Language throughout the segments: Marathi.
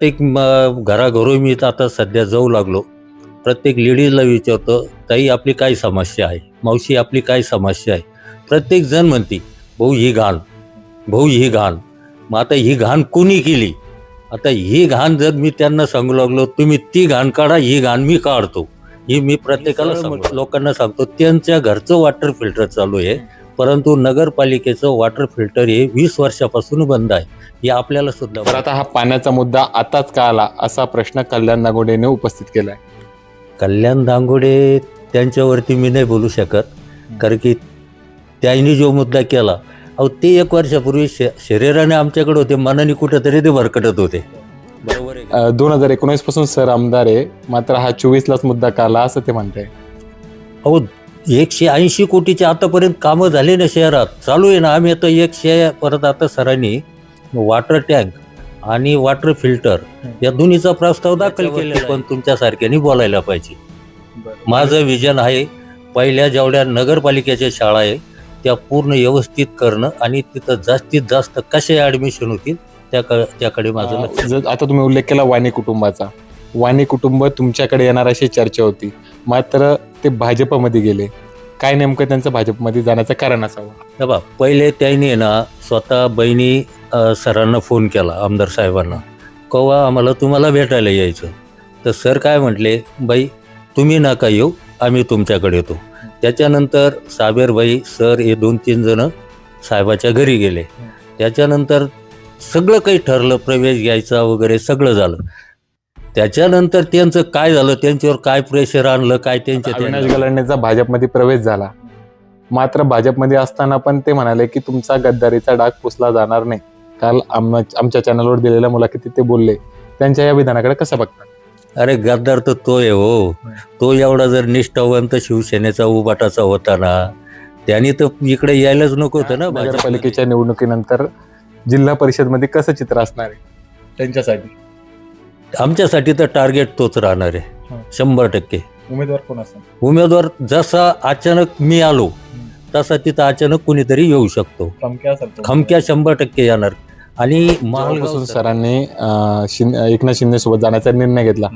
प्रत्येक म- घराघरो मी आता सध्या जाऊ लागलो. प्रत्येक लेडीजला विचारतो ताई आपली काय समस्या आहे? मावशी आपली काय समस्या आहे? प्रत्येक जण म्हणते भाऊ ही घाण. भाऊ ही घाण. मग आता ही घाण कोणी केली? आता ही घाण जर मी त्यांना सांगू लागलो तुम्ही ती घाण काढा ही घाण मी काढतो. ही मी प्रत्येकाला सांगतो. लोकांना सांगतो त्यांच्या घरचं वॉटर फिल्टर चालू आहे. परंतु नगरपालिकेचं वॉटर फिल्टर हे वीस वर्षापासून बंद आहे. हे आपल्याला सुद्धा तर आता हा पाण्याचा मुद्दा आताच का आला असा प्रश्न कल्याण नागोडेने उपस्थित केलाय. कल्याण दांगोडे त्यांच्यावरती मी नाही बोलू शकत कारण की त्यांनी जो मुद्दा केला अहो ते एक वर्षापूर्वी श शरीराने आमच्याकडे होते मनाने कुठेतरी ते भरकटत होते. बरोबर आहे? दोन हजार एकोणीसपासून सर आमदार आहे मात्र हा चोवीसलाच मुद्दा का आला असं ते म्हणताय? अहो एकशे ऐंशी कोटीचे आतापर्यंत कामं झाले ना शहरात. चालू आहे ना आम्ही आता एकशे परत आता सरांनी वॉटर टँक आणि वॉटर फिल्टर या दोन्हीचा प्रस्ताव दाखल केलेला पण तुमच्यासारख्याने बोलायला पाहिजे. माझं विजन आहे पहिल्या जेवढ्या नगरपालिकेच्या शाळा आहे त्या पूर्ण व्यवस्थित करणं आणि तिथं जास्तीत जास्त कसे ॲडमिशन होतील त्या त्याकडे माझं लक्ष. जर- आता तुम्ही उल्लेख केला वाणी कुटुंबाचा. वाणी कुटुंब तुमच्याकडे येणार अशी चर्चा होती. मात्र ते भाजपमध्ये गेले. काय नेमकं त्यांचं भाजपमध्ये जाण्याचं कारण असावं? हे बा पहिले त्यांनी ना स्वतः बहिणी अ, सरांना फोन केला आमदार साहेबांना. कवा आम्हाला तुम्हाला भेटायला यायचं? तर सर काय म्हटले बाई तुम्ही नका येऊ आम्ही तुमच्याकडे येतो. त्याच्यानंतर साबेरबाई सर हे दोन तीन जण साहेबाच्या घरी गेले. त्याच्यानंतर सगळं काही ठरलं प्रवेश घ्यायचा वगैरे सगळं झालं. त्याच्यानंतर त्यांचं काय झालं? त्यांच्यावर काय प्रेशर आणलं? काय त्यांच्या अविनाश गलांडेचा भाजपमध्ये प्रवेश झाला. मात्र भाजपमध्ये असताना पण ते म्हणाले की तुमचा गद्दारीचा डाग पुसला जाणार नाही. काल आम- आमच्या चॅनलवर दिलेल्या मुलाखतीत ते बोलले. त्यांच्या या विधानाकडे कसं बघतात? अरे गद्दार तर तो आहे हो. तो एवढा जर निष्ठावंत शिवसेनेचा उबाटाचा होता ना त्यांनी तर इकडे यायलाच नको होतं ना भाजपमध्ये. नगरपालिकेच्या निवडणुकीनंतर जिल्हा परिषदमध्ये कसं चित्र असणार आहे त्यांच्यासाठी? आमच्यासाठी तर टार्गेट तोच राहणार आहे. शंभर टक्के. उमेदवार कोण असणार उमेदवार जसा अचानक मी आलो तसा तिथं अचानक कुणीतरी येऊ शकतो. खमक्या शंभर टक्के येणार. आणि महालगाव सरांनी अं, शिं- एकनाथ शिंदे सोबत जाण्याचा निर्णय घेतला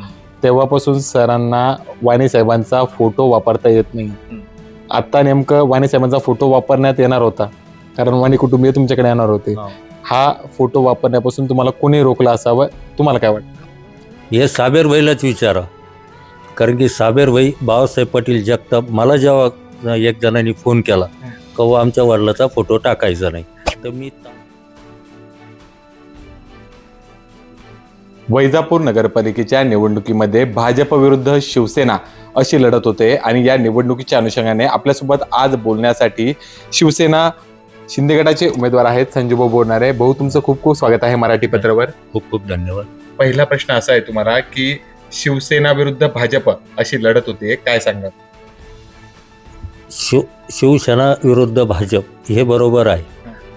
तेव्हापासून सरांना वाणी साहेबांचा फोटो वापरता येत नाही. आता नेमकं वाणी साहेबांचा फोटो वापरण्यात येणार होता. कारण वाणी कुटुंबीय तुमच्याकडे येणार होते. हा. हा फोटो वापरण्यापासून तुम्हाला कोणी रोखला असावं? तुम्हाला काय वाटतं? हे साबेर भाईलाच विचारा. कारण की साबेर भाई बाबासाहेब पाटील जगताप मला जेव्हा एक जणांनी फोन केला कवा आमच्या वडिलाचा फोटो टाकायचा नाही. तर मी वैजापूर नगरपालिकेच्या निवडणुकीमध्ये भाजप विरुद्ध शिवसेना अशी लढत होते आणि या निवडणुकीच्या अनुषंगाने आपल्यासोबत आज बोलण्यासाठी शिवसेना शिंदे गटाचे उमेदवार आहेत संजूभाऊ बोलणारे भाऊ तुमचं खूप खूप स्वागत आहे मराठी पत्रावर. खूप खूप धन्यवाद. पहिला प्रश्न असा आहे तुम्हाला की शिवसेना विरुद्ध भाजप अशी लढत होते. काय सांगा शिव शिवसेना विरुद्ध भाजप हे बरोबर आहे.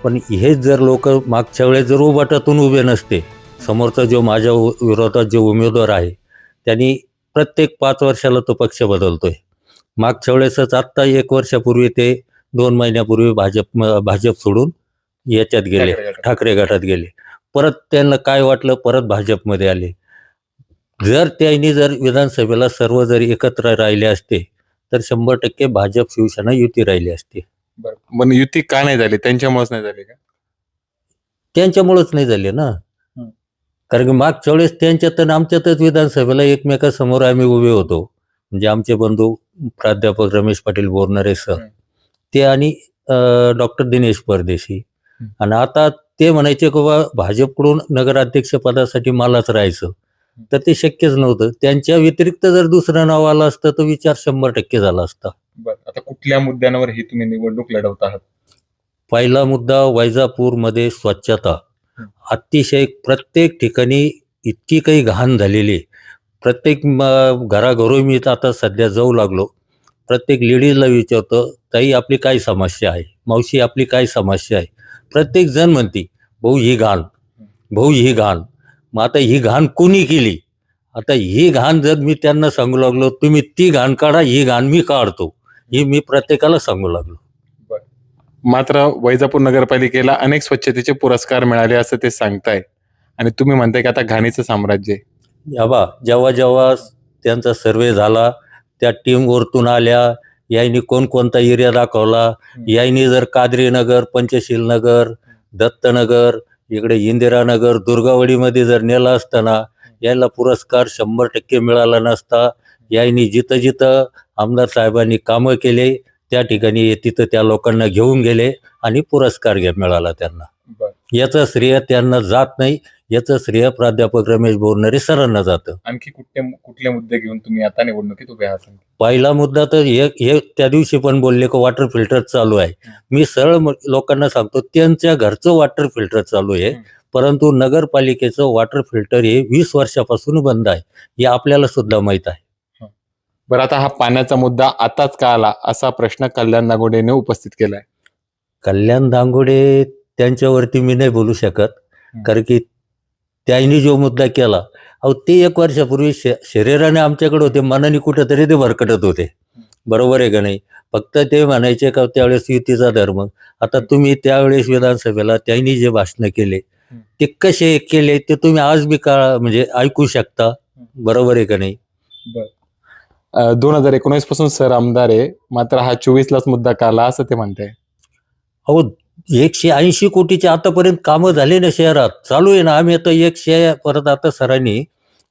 पण हेच जर लोक मागच्या वेळेस जर उभाटातून उभे नसते समोरचा जो माझ्या विरोधात जो उमेदवार आहे त्यांनी प्रत्येक पाच वर्षाला तो पक्ष बदलतोय. मागच्या वेळेसच आत्ता एक वर्षापूर्वी ते दोन महिन्यापूर्वी भाजप भाजप सोडून याच्यात गेले. ठाकरे गटात गेले. परत त्यांना काय वाटलं परत भाजपमध्ये आले. जर त्यांनी जर विधानसभेला सर्व जर एकत्र राहिले असते तर शंभर टक्के भाजप शिवसेना युती राहिली असते. पण युती का नाही झाली? त्यांच्यामुळेच नाही झाली का? त्यांच्यामुळेच नाही झाले ना. कारण की मागच्या वेळेस त्यांच्यात आणि आमच्यातच विधानसभेला एकमेकासमोर आम्ही उभे होतो. म्हणजे आमचे बंधू प्राध्यापक रमेश पाटील बोरणारे सर. ते आणि डॉक्टर दिनेश परदेशी. आणि आता ते म्हणायचे की बा भाजपकडून नगराध्यक्ष पदासाठी मलाच राहायचं. तर ते शक्यच नव्हतं. त्यांच्या व्यतिरिक्त जर दुसरं नाव आलं असतं तर विचार शंभर टक्के झाला असता. बरं आता कुठल्या मुद्द्यांवर ही तुम्ही निवडणूक लढवत आहात? पहिला मुद्दा वैजापूरमध्ये स्वच्छता. अतिशय प्रत्येक ठिकाणी इतकी काही घाण झालेली आहे. प्रत्येक म- घराघरो मी आता सध्या जाऊ लागलो. प्रत्येक लेडीजला विचारतो ताई आपली काय समस्या आहे? मावशी आपली काय समस्या आहे? प्रत्येक जण म्हणते भाऊ ही घाण. भाऊ ही घाण. मग आता ही घाण कोणी केली? आता ही घाण जर मी त्यांना सांगू लागलो तुम्ही ती घाण काढा ही घाण मी काढतो. ही मी प्रत्येकाला सांगू लागलो. मात्र वैजापूर नगरपालिकेला अनेक स्वच्छतेचे पुरस्कार मिळाले असं ते सांगताय. आणि तुम्ही म्हणताय की आता घाणीचं साम्राज्य आहे. या बा जेव्हा जेव्हा त्यांचा सर्वे झाला त्या टीम वरतून आल्या यायनी कोणकोणता एरिया दाखवला यायनी जर कादरी नगर पंचशील नगर दत्तनगर इकडे इंदिरानगर दुर्गावडीमध्ये जर नेला असताना यायला पुरस्कार शंभर टक्के मिळाला नसता. यायनी जिथं जिथं आमदार साहेबांनी कामं केले त्या ठिकाणी तिथं त्या लोकांना घेऊन गेले आणि पुरस्कार मिळाला त्यांना. याचं श्रेय त्यांना जात नाही. याचं श्रेय प्राध्यापक रमेश बोरनरे सरांना जातं. आणखी कुठले कुठले मुद्दे घेऊन तुम्ही आता निवडणुकीत उभे आहात? पहिला मुद्दा तर हे हे त्या दिवशी पण बोलले की वॉटर फिल्टर चालू आहे. मी सरळ लोकांना सांगतो त्यांच्या घरचं वॉटर फिल्टर चालू आहे. परंतु नगरपालिकेचं वॉटर फिल्टर हे वीस वर्षापासून बंद आहे. हे आपल्याला सुद्धा माहीत आहे. बरं आता हा पाण्याचा मुद्दा आताच का आला? असा प्रश्न कल्याण नागोडेने उपस्थित केलाय. कल्याण दांगोडे त्यांच्यावरती मी नाही बोलू शकत. कारण की त्यांनी जो मुद्दा केला अहो ते एक वर्षापूर्वी श- शरीराने आमच्याकडे होते मनाने कुठेतरी ते भरकटत होते. बरोबर आहे का नाही? फक्त ते म्हणायचे का त्यावेळेस युतीचा धर्म. आता तुम्ही त्यावेळेस विधानसभेला त्यांनी जे भाषण केले ते कसे केले ते तुम्ही आज बी का म्हणजे ऐकू शकता. बरोबर आहे का नाही? दोन हजार एकोणीसपासून सर आमदार आहे मात्र हा चोवीस लाच मुद्दा का आला असं ते म्हणताय. अहो एकशे ऐंशी कोटीचे आतापर्यंत कामं झाले ना शहरात. चालू आहे ना आम्ही आता एकशे परत आता सरांनी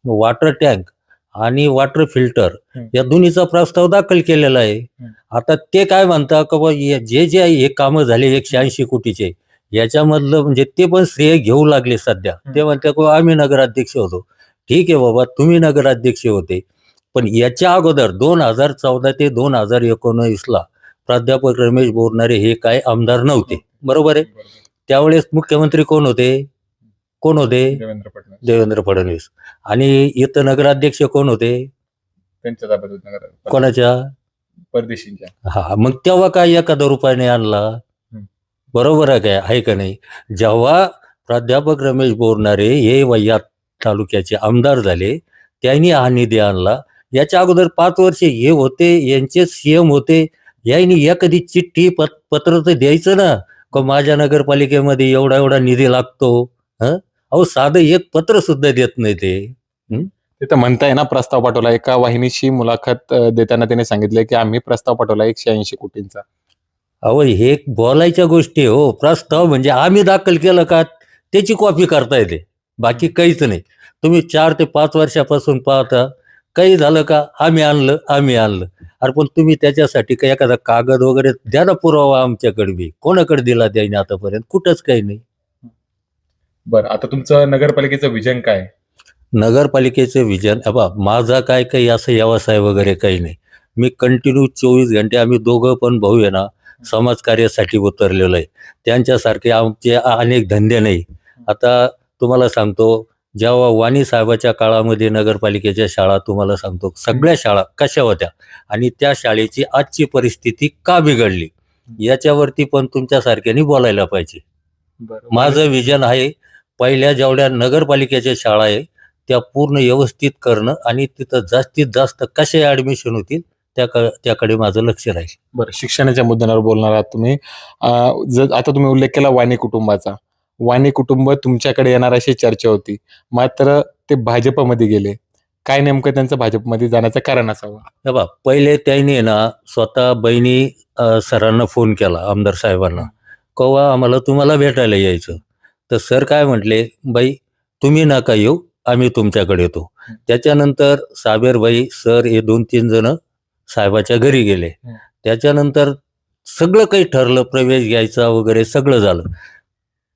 वॉटर टँक आणि वॉटर फिल्टर. या दोन्हीचा प्रस्ताव दाखल केलेला आहे. आता ते काय म्हणता का जे जे हे कामं झाले एकशे ऐंशी कोटीचे. याच्यामधलं म्हणजे ते पण श्रेय घेऊ लागले सध्या. ते म्हणतात की आम्ही नगराध्यक्ष होतो. ठीक आहे बाबा तुम्ही नगराध्यक्ष होते. पण याच्या अगोदर दोन हजार चौदा ते दोन हजार एकोणीसला प्राध्यापक रमेश बोरणारे हे काय आमदार नव्हते. बरोबर आहे. त्यावेळेस मुख्यमंत्री कोण होते? कोण होते? देवेंद्र फडणवीस. देवेंद्र फडणवीस. आणि इथं नगराध्यक्ष कोण होते? त्यांच्या ताब्यात होते नगर कोणाच्या? परदेशींच्या. हा मग तेव्हा काय एखादा रुपयाने आणला? बरोबर आहे काय? आहे का नाही? जेव्हा प्राध्यापक रमेश बोरणारे हे वैयात तालुक्याचे आमदार झाले त्यांनी हा निधी आणला. याच्या अगोदर पाच वर्षे हे होते यांचे सीएम होते. यांनी एखादी चिठ्ठी पत पत्र तर द्यायचं ना. का माझ्या नगरपालिकेमध्ये एवढा एवढा निधी लागतो हं? अहो साधं एक पत्र सुद्धा देत नाही ते. ते तर म्हणताय ना प्रस्ताव पाठवला. एका वाहिनीशी मुलाखत अं, देताना त्याने सांगितले की आम्ही प्रस्ताव पाठवला एकशे ऐंशी कोटींचा. अहो हे बोलायच्या गोष्टी आहे, हो. प्रस्ताव म्हणजे आम्ही दाखल केलं का त्याची कॉपी करता येते बाकी काहीच नाही. तुम्ही चार ते पाच वर्षापासून पाहता काही झालं का? आम्ही आणलं आम्ही आणलं. अरे पण तुम्ही त्याच्यासाठी काही एखादा कागद वगैरे द्या ना पुरावा आमच्याकडे बी. कोणाकडे दिला त्याने आतापर्यंत? कुठंच काही नाही. बरं आता तुमचं नगरपालिकेचं विजन काय? नगरपालिकेचे विजन अबा माझा काय काही असं व्यवसाय वगैरे काही नाही. मी कंटिन्यू चोवीस घंटे आम्ही दोघं पण भाऊ आहे ना समाजकार्यासाठी उतरलेलो आहे. त्यांच्यासारखे आमचे अनेक धंदे नाही. आता तुम्हाला सांगतो जेव्हा वाणी साहेबाच्या काळामध्ये नगरपालिकेच्या शाळा तुम्हाला सांगतो सगळ्या शाळा कशा होत्या? आणि त्या शाळेची आजची परिस्थिती का बिघडली? याच्यावरती पण तुमच्यासारख्यानी बोलायला पाहिजे. माझं विजन आहे पहिल्या जेवढ्या नगरपालिकेच्या शाळा आहे त्या पूर्ण व्यवस्थित करणं आणि तिथं जास्तीत जास्त कसे ऍडमिशन होतील त्या त्याकडे माझं लक्ष राहील. बरं शिक्षणाच्या मुद्द्यांवर बोलणार आहात तुम्ही. जर आता तुम्ही उल्लेख केला वाणी कुटुंबाचा. वाणी कुटुंब तुमच्याकडे येणार अशी चर्चा होती. मात्र ते भाजपमध्ये गेले. काय नेमकं त्यांचं भाजपमध्ये जाण्याचं कारण असावं? हे बा पहिले त्यांनी ना स्वतः बहिणी अ, सरांना फोन केला आमदार साहेबांना. कवा आम्हाला तुम्हाला भेटायला यायचं? तर सर काय म्हटले बाई तुम्ही नका येऊ आम्ही तुमच्याकडे येतो. त्याच्यानंतर साबेरबाई सर हे दोन तीन जण साहेबाच्या घरी गेले. हं. त्याच्यानंतर सगळं काही ठरलं प्रवेश घ्यायचा वगैरे सगळं झालं.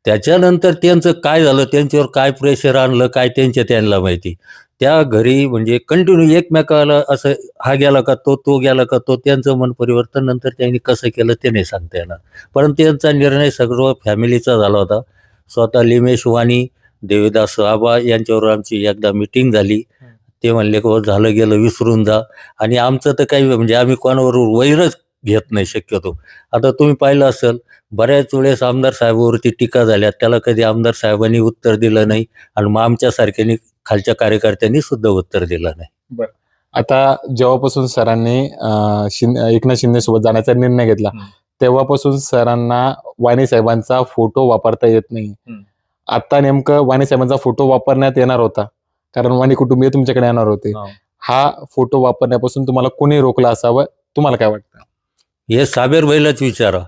त्याच्यानंतर त्यांचं काय झालं? त्यांच्यावर काय प्रेशर आणलं? काय त्यांच्या त्यांना माहिती? त्या घरी म्हणजे कंटिन्यू एकमेकाला असं हा गेला का तो तो गेला का तो त्यांचं मन परिवर्तन नंतर त्यांनी कसं केलं ते नाही सांगता येणार. परंतु त्यांचा निर्णय सर्व फॅमिलीचा झाला होता. स्वतः लिमेश वाणी देवीदास आबा यांच्यावर आमची एकदा मिटिंग झाली. ते म्हणले की हो, झालं गेलं विसरून जा. आणि आमचं तर काही म्हणजे आम्ही कोणावर वैरच घेत नाही शक्यतो. आता तुम्ही पाहिलं असेल बऱ्याच वेळेस आमदार साहेबावरती टीका झाल्या. त्याला कधी आमदार साहेबांनी उत्तर दिलं नाही आणि मग आमच्यासारख्यांनी खालच्या कार्यकर्त्यांनी सुद्धा उत्तर दिलं नाही. आता जेव्हापासून सरांनी अं, शिं- एकनाथ शिंदे सोबत जाण्याचा निर्णय घेतला. तेव्हापासून सरांना वाणी साहेबांचा फोटो वापरता येत नाही. आता नेमकं वाणी साहेबांचा फोटो वापरण्यात येणार होता. कारण वाणी कुटुंबीय तुमच्याकडे येणार होते. हो. हा फोटो वापरण्यापासून तुम्हाला कोणी रोखला असावं? तुम्हाला काय वाटतं? हे साबेर भाईलाच विचारा.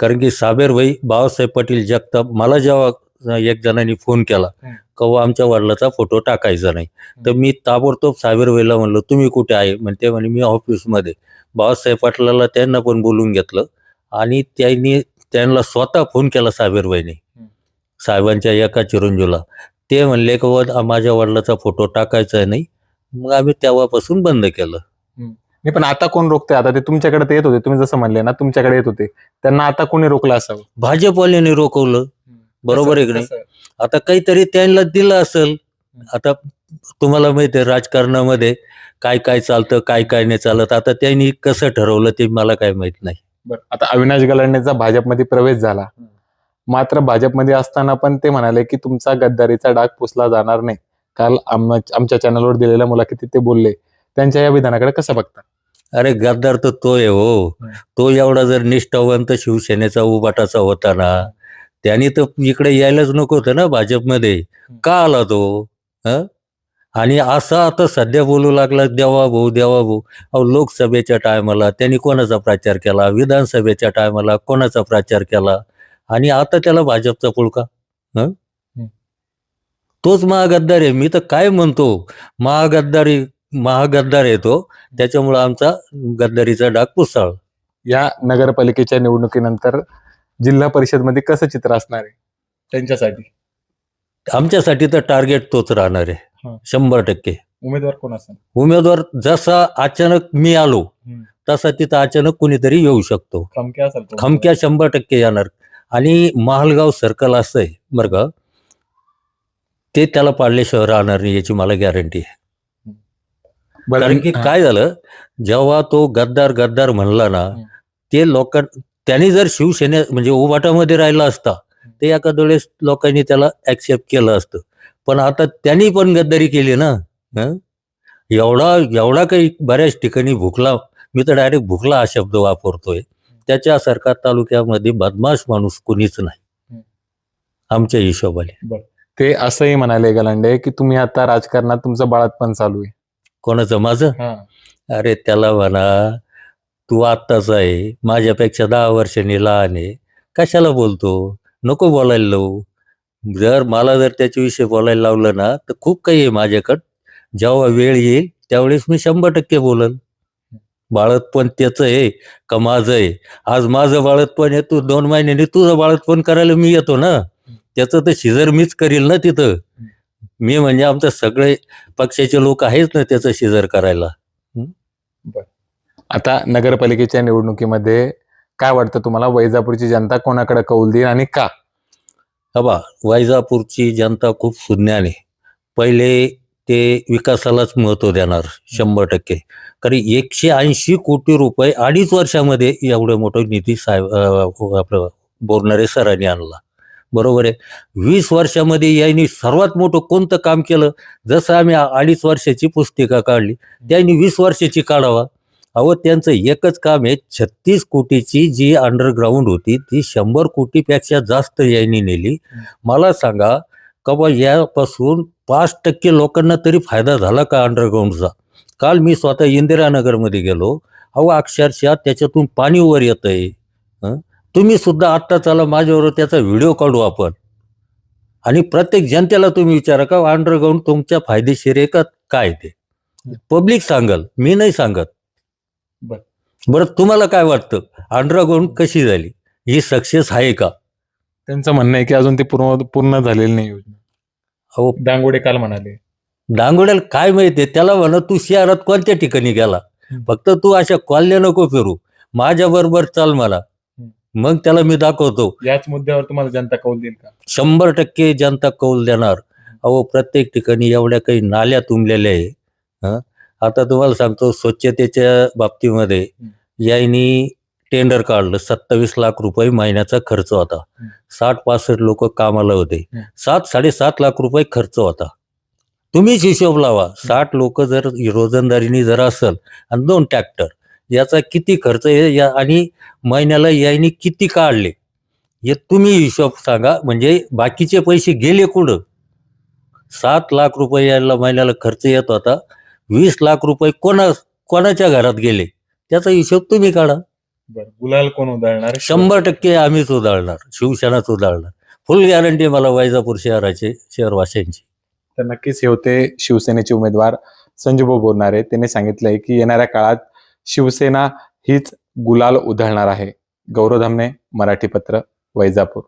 कारण की साबेर भाई बाबासाहेब पाटील जगताप मला जेव्हा एक जणांनी फोन केला हं. कवा आमच्या वडिलाचा फोटो टाकायचा नाही. तर मी ताबडतोब साबेर भाईला म्हणलं तुम्ही कुठे आहे? म्हणते म्हणे मी ऑफिसमध्ये बाबासाहेब पाटलाला त्यांना पण बोलून घेतलं आणि त्यांनी त्यांना स्वतः फोन केला साबेर भाईने. साहेबांच्या एका चिरंजीवला. ते म्हणले की "व माझ्या वडिलाचा फोटो टाकायचा नाही. मग आम्ही तेव्हापासून बंद केलं. नाही पण आता कोण रोखते आता ते तुमच्याकडे ते येत होते. तुम्ही जसं म्हणले ना तुमच्याकडे येत होते. त्यांना आता कोणी रोखलं असावं? भाजपवाल्याने रोखवलं. बरोबर आहे की नाही? आता काहीतरी त्यांना दिलं असेल. आता तुम्हाला माहिती आहे राजकारणामध्ये काय काय चालतं काय काय नाही चालत. आता त्यांनी कसं ठरवलं ते मला काय माहीत नाही. बरं आता अविनाश गलांडेचा भाजपमध्ये प्रवेश झाला. मात्र भाजपमध्ये असताना पण ते म्हणाले की तुमचा गद्दारीचा डाग पुसला जाणार नाही. काल आम- आमच्या चॅनलवर दिलेल्या मुलाखतीत ते बोलले त्यांच्या या विधानाकडे कसं बघता? अरे गद्दार तर तो आहे हो. तो एवढा जर निष्ठावंत शिवसेनेचा उबाटाचा होता ना त्याने तर इकडे यायलाच नको होतं ना भाजपमध्ये. का आला तो? हं? आणि असा आता सध्या बोलू लागला देवा भाऊ देवा भाऊ अहो लोकसभेच्या टायमाला त्यांनी कोणाचा प्रचार केला? विधानसभेच्या टायमाला कोणाचा प्रचार केला? आणि आता त्याला भाजपचा पुळका? हं. तोच महागद्दार आहे. मी तर काय म्हणतो? महागद्दारी महागद्दार आहे तो त्याच्यामुळं आमचा गद्दारीचा डाग पुसाळ. या नगरपालिकेच्या निवडणुकीनंतर जिल्हा परिषदमध्ये कसं चित्र असणार आहे? त्यांच्यासाठी. आमच्यासाठी तर टार्गेट तोच राहणार आहे. हं. शंभर टक्के. उमेदवार कोण असेल? उमेदवार जसा अचानक मी आलो. तसा तिथं अचानक कुणीतरी येऊ शकतो. खमक्या असेल? खमक्या शंभर टक्के येणार. आणि महालगाव सर्कल असं आहे बरं का ते त्याला पाडल्याशिवाय राहणार नाही याची मला गॅरंटी आहे. कारण की. काय झालं जेव्हा तो गद्दार गद्दार म्हणला ना. ते लोकां त्यांनी जर शिवसेने म्हणजे उभाटामध्ये राहिला असता ते एका वेळेस लोकांनी त्याला ऍक्सेप्ट केलं असतं पण आता त्यांनी पण गद्दारी केली ना? एवढा एवढा काही बऱ्याच ठिकाणी भुकला मी तर डायरेक्ट भुकला हा शब्द वापरतोय त्याच्यासारखा तालुक्यामध्ये बदमाश माणूस कुणीच नाही. आमच्या हिशोबाने ते असंही म्हणाले गलांडे की तुम्ही आता राजकारणात तुमचं बाळातपण चालू आहे कोणाचं? माझं. अरे त्याला म्हणा तू आत्ताच आहे माझ्यापेक्षा दहा वर्षांनी लहान आहे कशाला बोलतो? नको बोलायला लावू. जर मला जर त्याच्याविषयी बोलायला लावलं ना तर खूप काही आहे माझ्याकडं. जेव्हा वेळ येईल त्यावेळेस मी शंभर टक्के बोलन. बाळतपण त्याचं आहे का माझं आहे? आज माझं बाळतपण आहे तू दोन महिन्यांनी तुझं बाळतपण करायला मी येतो ना. त्याचं तर शिजर मीच करील ना तिथं. मी म्हणजे आमचं सगळे पक्षाचे लोक आहेच ना त्याचं शिजर करायला. आता नगरपालिकेच्या निवडणुकीमध्ये काय वाटतं तुम्हाला? वैजापूरची जनता कोणाकडे कौल देईल आणि का? हबा वैजापूरची जनता खूप आहे. पहिले ते विकासालाच महत्त्व देणार शंभर टक्के. कारण एकशे ऐंशी कोटी रुपये अडीच वर्षामध्ये एवढं मोठं निधी साहेब आपलं बोरणारे सरांनी आणला. बरोबर आहे. वीस वर्षामध्ये यांनी सर्वात मोठं कोणतं काम केलं? जसं आम्ही अडीच वर्षाची पुस्तिका काढली त्यांनी वीस वर्षाची काढावा. अहो त्यांचं एकच काम आहे छत्तीस कोटीची जी अंडरग्राऊंड होती ती शंभर कोटीपेक्षा जास्त यांनी नेली. मला सांगा का बा यापासून पाच टक्के लोकांना तरी फायदा झाला का अंडरग्राऊंडचा काल मी स्वतः इंदिरानगरमध्ये गेलो. अहो अक्षरशः त्याच्यातून पाणी वर येत आहे तुम्ही सुद्धा आत्ता चला माझ्याबरोबर त्याचा व्हिडिओ काढू आपण. आणि प्रत्येक जनतेला तुम्ही विचारा का अंडरग्राऊंड तुमच्या फायदेशीर आहे का काय ते? पब्लिक सांगल मी नाही सांगत. बर. तुम्हाला काय वाटतं? अंडरग्राऊंड कशी झाली? ही सक्सेस आहे का? त्यांचं म्हणणं आहे की अजून ते पूर्ण पूर्ण झालेली नाही योजना. अहो. दांगोडे काल म्हणाले. डांगोड्याला काय माहितीये त्याला म्हणा तू शहरात कोणत्या ठिकाणी गेला. फक्त तू अशा कॉलल्या नको फिरू. माझ्या बरोबर चाल मला मग त्याला मी दाखवतो. याच मुद्द्यावर तुम्हाला जनता कौल देईल का? शंभर टक्के जनता कौल देणार. अहो प्रत्येक ठिकाणी एवढ्या काही नाल्या तुंबलेल्या आहे. हं? आता तुम्हाला सांगतो स्वच्छतेच्या बाबतीमध्ये यांनी टेंडर काढलं. सत्तावीस लाख रुपये महिन्याचा खर्च होता. हं. साठ पासष्ट लोक कामाला होते. हं. सात साडेसात लाख रुपये खर्च होता. तुम्हीच हिशोब लावा. साठ लोक जर रोजंदारीनी जर असेल आणि दोन ट्रॅक्टर याचा किती खर्च आहे या आणि महिन्याला यांनी किती काढले? हे तुम्ही हिशोब सांगा म्हणजे बाकीचे पैसे गेले कुठं? सात लाख रुपये यायला महिन्याला खर्च येत होता. वीस लाख रुपये कोणा कोणाच्या घरात गेले? त्याचा हिशोब तुम्ही काढा. बरं गुलाल कोण उधळणार? शंभर टक्के आम्हीच उधळणार शिवसेनाच उधळणार. फुल गॅरंटी मला वैजापूर शहराचे शहरवासियांची. तर नक्कीच हे होते शिवसेनेचे उमेदवार संजूभाऊ बोरणारे त्यांनी सांगितलंय की येणाऱ्या काळात शिवसेना हीच गुलाल उधळणार आहे. गौरव धामणे मराठी पत्र वैजापूर.